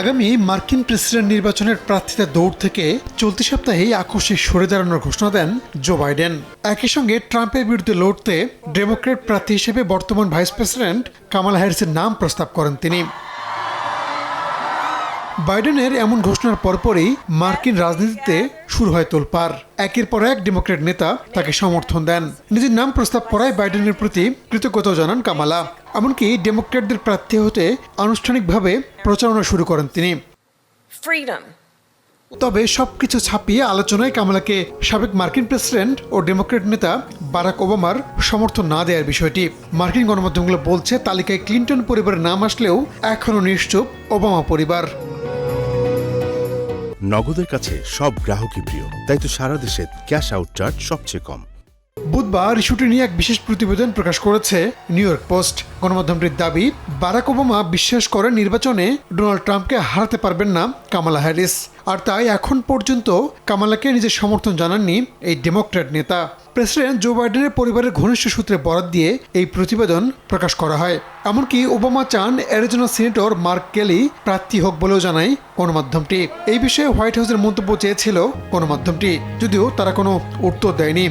আগামী মার্কিন প্রেসিডেন্ট নির্বাচনের প্রার্থীদের দৌড় থেকে চলতি সপ্তাহেই আকস্মিক সরে দাঁড়ানোর ঘোষণা দেন জো বাইডেন। একই সঙ্গে ট্রাম্পের বিরুদ্ধে লড়তে ডেমোক্রেট প্রার্থী হিসেবে বর্তমান ভাইস প্রেসিডেন্ট কামাল হ্যারিসের নাম প্রস্তাব করেন তিনি। বাইডেনের এমন ঘোষণার পরপরই মার্কিন রাজনীতিতে শুরু হয় তোলপাড়। একের পর এক ডেমোক্রেট নেতা তাকে সমর্থন দেন। নিজের নাম প্রস্তাব করায় বাইডেনের প্রতি কৃতজ্ঞতা জানান কামালা। এমনকি ডেমোক্রেটদের প্রার্থী হতে আনুষ্ঠানিকভাবে প্রচারণা শুরু করেন তিনি. তবে সবকিছু ছাপিয়ে আলোচনায় কামালাকে সাবেক মার্কিন প্রেসিডেন্ট ও ডেমোক্রেট নেতা বারাক ওবামার সমর্থন না দেওয়ার বিষয়টি। মার্কিন গণমাধ্যমগুলো বলছে তালিকায় ক্লিন্টন পরিবারের নাম আসলেও এখনও নিশ্চুপ ওবামা পরিবার। নগদের কাছে সব গ্রাহকই প্রিয় তাই তো সারা দেশে ক্যাশ আউট চার্জ সবচেয়ে কম। বুধবার ইস্যুটি নিয়ে এক বিশেষ প্রতিবেদন প্রকাশ করেছে নিউ ইয়র্ক পোস্ট। গণমাধ্যমটির দাবি, বারাক ওবামা বিশ্বাস করেন নির্বাচনে ডোনাল্ড ট্রাম্পকে হারাতে পারবেন না কামালা হ্যারিস। আর তাই এখন পর্যন্ত কামালাকে নিজের সমর্থন জানাননি এই ডেমোক্র্যাট নেতা। প্রেসিডেন্ট জো বাইডেনের পরিবারের ঘনিষ্ঠ সূত্রে বরাত দিয়ে এই প্রতিবেদন প্রকাশ করা হয়। এমনকি ওবামা চান অ্যারিজোনা সিনেটর মার্ক কেলি প্রার্থী হোক বলেও জানায় গণমাধ্যমটি। এই বিষয়ে হোয়াইট হাউসের মন্তব্য চেয়েছিল গণমাধ্যমটি, যদিও তারা কোনো উত্তর দেয়নি।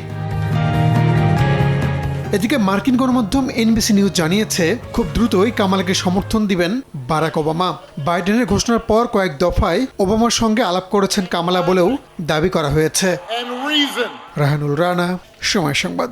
এদিকে মার্কিন গণমাধ্যম এনবিসি নিউজ জানিয়েছে খুব দ্রুতই কামালাকে সমর্থন দিবেন বারাক ওবামা। বাইডেনের ঘোষণার পর কয়েক দফায় ওবামার সঙ্গে আলাপ করেছেন কামালা বলেও দাবি করা হয়েছে। রাহানুল রানা সময় সংবাদ।